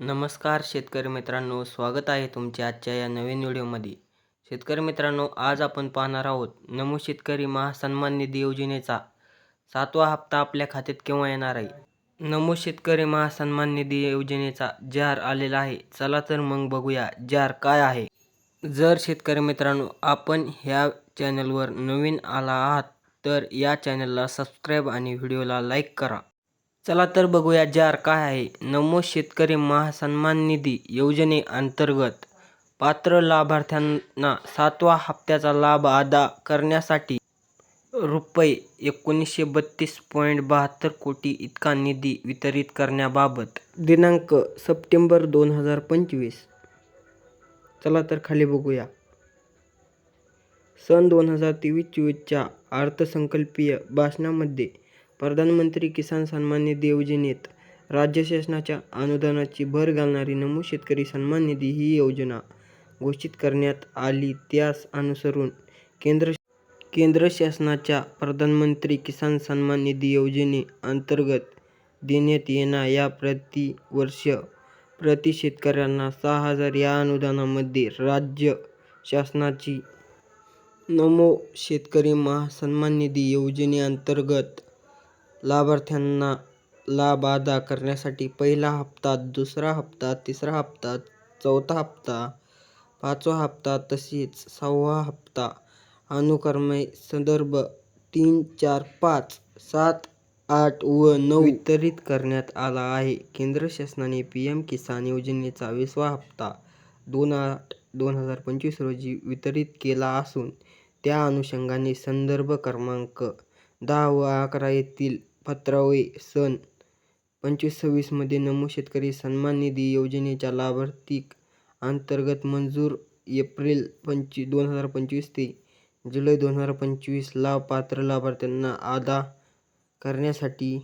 नमस्कार शेतकरी मित्रांनो स्वागत आहे तुमचे आजच्या या नवीन व्हिडिओमध्ये. शेतकरी मित्रांनो आज आपण पाहणार आहोत नमो शेतकरी महासन्मान निधी योजनेचा सातवा हप्ता आपल्या खात्यात केव्हा येणार आहे? नमो शेतकरी महासन्मान निधी योजनेचा जार आलेला आहे. चला तर मग बघूया जार काय आहे. जर शेतकरी मित्रांनो आपण ह्या चॅनलवर नवीन आला आहात तर या चॅनलला सबस्क्राईब आणि व्हिडिओला लाईक करा. चला तर बघूया जार काय आहे. नमो शेतकरी महासन्मान निधी योजनेअंतर्गत पात्र लाभार्थ्यांना सातवा हप्त्याचा लाभ अदा करण्यासाठी रुपये एकोणीसशे बत्तीस पॉईंट बहात्तर कोटी इतका निधी वितरित करण्याबाबत दिनांक सप्टेंबर दोन हजार पंचवीस. चला तर खाली बघूया. सन दोन हजार तेवीस चोवीसच्या अर्थसंकल्पीय भाषणामध्ये प्रधानमंत्री किसान सन्मान निधी योजनेत राज्य शासनाच्या अनुदानाची भर घालणारी नमो शेतकरी सन्मान निधी ही योजना घोषित करण्यात आली. त्यास अनुसरून केंद्र केंद्र शासनाच्या प्रधानमंत्री किसान सन्मान निधी योजने अंतर्गत देण्यात येणाऱ्या प्रतिवर्ष प्रति शेतकऱ्यांना सहा हजार या अनुदानामध्ये राज्य शासनाची नमो शेतकरी महासन्मान निधी योजनेअंतर्गत लाभार्थ्यांना लाभ अदा करण्यासाठी पहिला हप्ता दुसरा हप्ता तिसरा हप्ता चौथा हप्ता पाचवा हप्ता तसेच सहावा हप्ता. अनुक्रमे संदर्भ तीन चार पाच सात आठ व नऊ वितरित करण्यात आला आहे. केंद्र शासनाने पी एम किसान योजनेचा वीसवा हप्ता दोन आठ दोन हजार पंचवीस रोजी वितरित केला असून त्या अनुषंगाने संदर्भ क्रमांक दहा व अकरा येथील पत्रावे सन पंचवीस सव्वीसमध्ये नमो शेतकरी सन्मान निधी योजनेच्या लाभार्थीक अंतर्गत मंजूर एप्रिल पंचवीस दोन हजार पंचवीस ते जुलै दोन हजार पंचवीस ला पात्र लाभार्थ्यांना अदा करण्यासाठी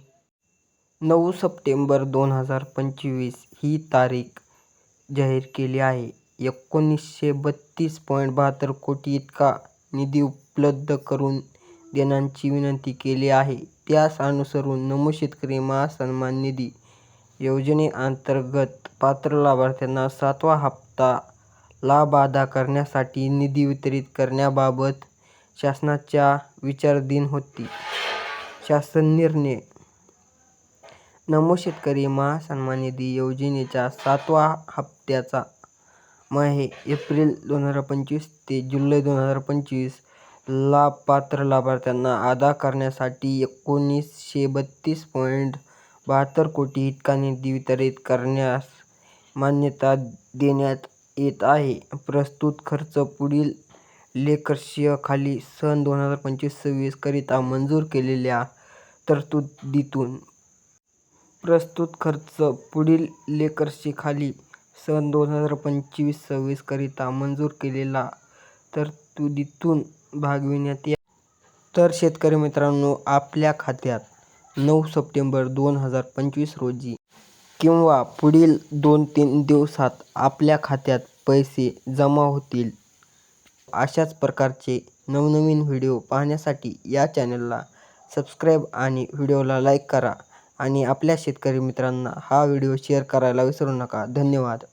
नऊ सप्टेंबर दोन हजार पंचवीस ही तारीख जाहीर केली आहे. एकोणीसशे बत्तीस पॉईंट बहात्तर कोटी इतका निधी उपलब्ध करून देण्याची विनंती केली आहे. त्यास अनुसरून नमो शेतकरी महासन्मान निधी योजनेअंतर्गत पात्र लाभार्थ्यांना सातवा हप्ता लाभ अदा करण्यासाठी निधी वितरित करण्याबाबत शासनाच्या विचाराधीन होती. शासन निर्णय नमो शेतकरी महासन्मान निधी योजनेच्या सातवा हप्त्याचा मध्ये एप्रिल दोन हजार पंचवीस ते जुलै दोन हजार पंचवीस लाभपात्र लाभार्थ्यांना अदा करण्यासाठी एकोणीसशे बत्तीस पॉईंट बहात्तर कोटी इतका निधी वितरित करण्यास मान्यता देण्यात येत आहे. प्रस्तुत खर्च पुढील लेखर्षीयखाली सन दोन हजार पंचवीस सव्वीस करिता मंजूर केलेल्या तरतुदीतून. प्रस्तुत खर्च पुढील लेखर्षीखाली सन दोन हजार पंचवीस सव्वीस करिता मंजूर केलेल्या तरतुदीतून भागविण्यात या. तर शेतकरी मित्रांनो आपल्या खात्यात नऊ सप्टेंबर दोन हजार पंचवीस रोजी किंवा पुढील दोन तीन दिवसात आपल्या खात्यात पैसे जमा होतील. अशाच प्रकारचे नवनवीन व्हिडिओ पाहण्यासाठी या चॅनलला सबस्क्राईब आणि व्हिडिओला लाईक करा आणि आपल्या शेतकरी मित्रांना हा व्हिडिओ शेअर करायला विसरू नका. धन्यवाद.